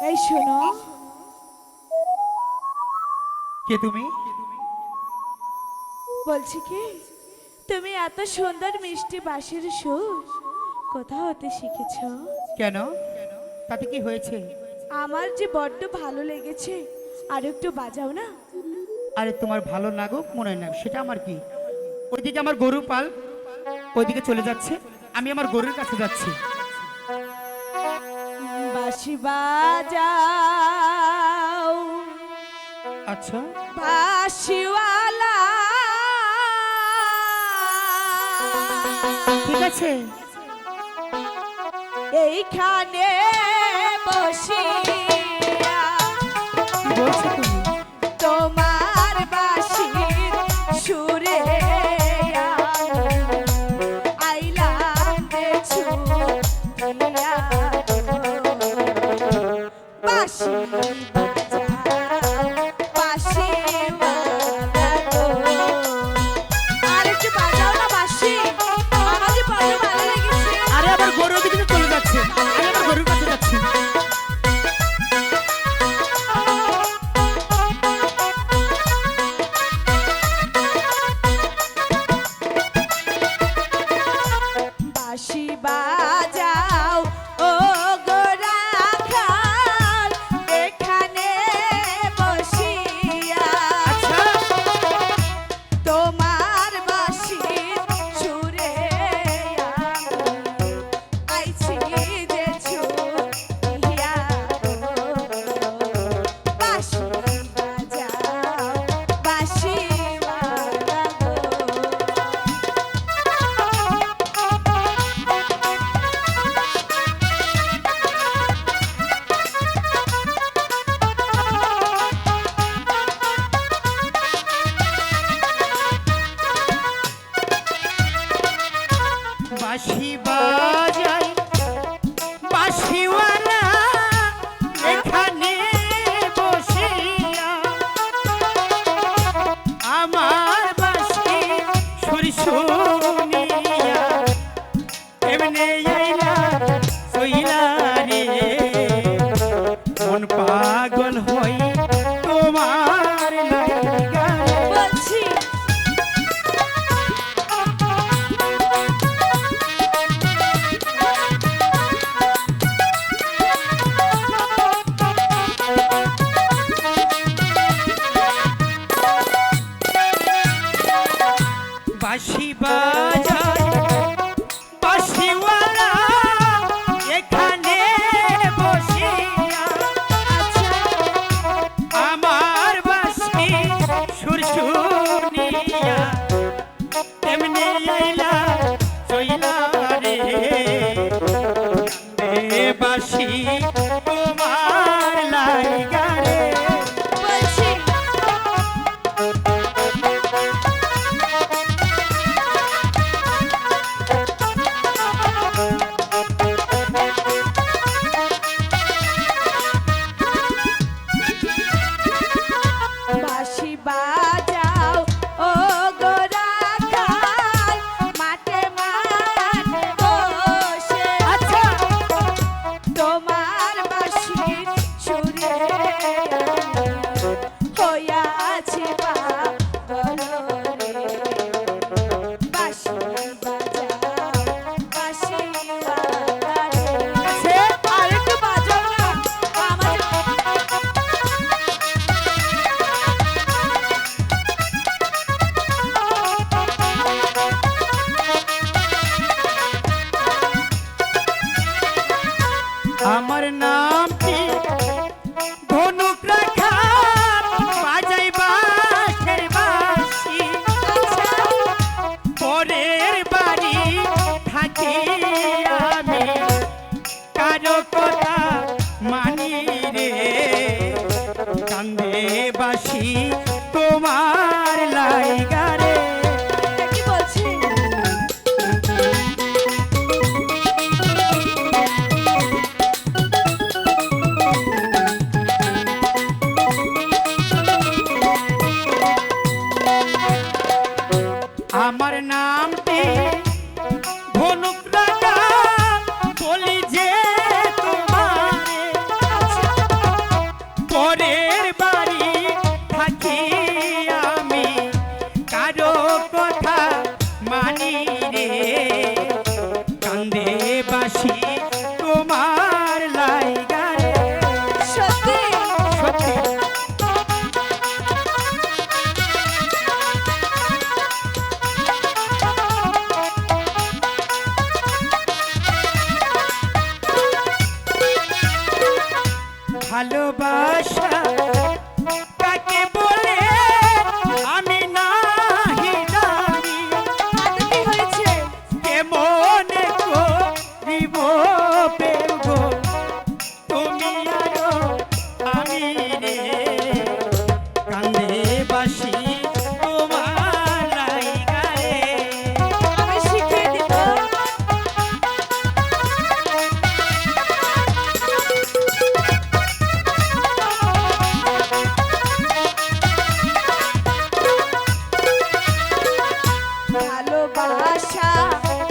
শোনো। কে তুমি? বলছি কি তুমি এত সুন্দর মিষ্টি বাঁশির সুর কোথাও হতে শিখেছ? কেন? তাতে কি হয়েছে? আমার যে বড্ড ভালো লেগেছে আর একটু বাজাও না। আরে তোমার ভালো লাগুক মনে না সেটা আমার কি? ওইদিকে আমার গরু পাল ওইদিকে চলে যাচ্ছে আমি আমার গরুর কাছে যাচ্ছি। বাঁশি বাজাও। আচ্ছা। বাঁশিওয়ালা। ঠিক আছে। এইখানে বসিয়া বলছো তুমি? রে রে আমার আমার নামটি ধনুক রাখা বলি যে তোমার পরের বাড়ি থাকি আমি। কারও ভালোবাসা তাকে বলে আমি আশা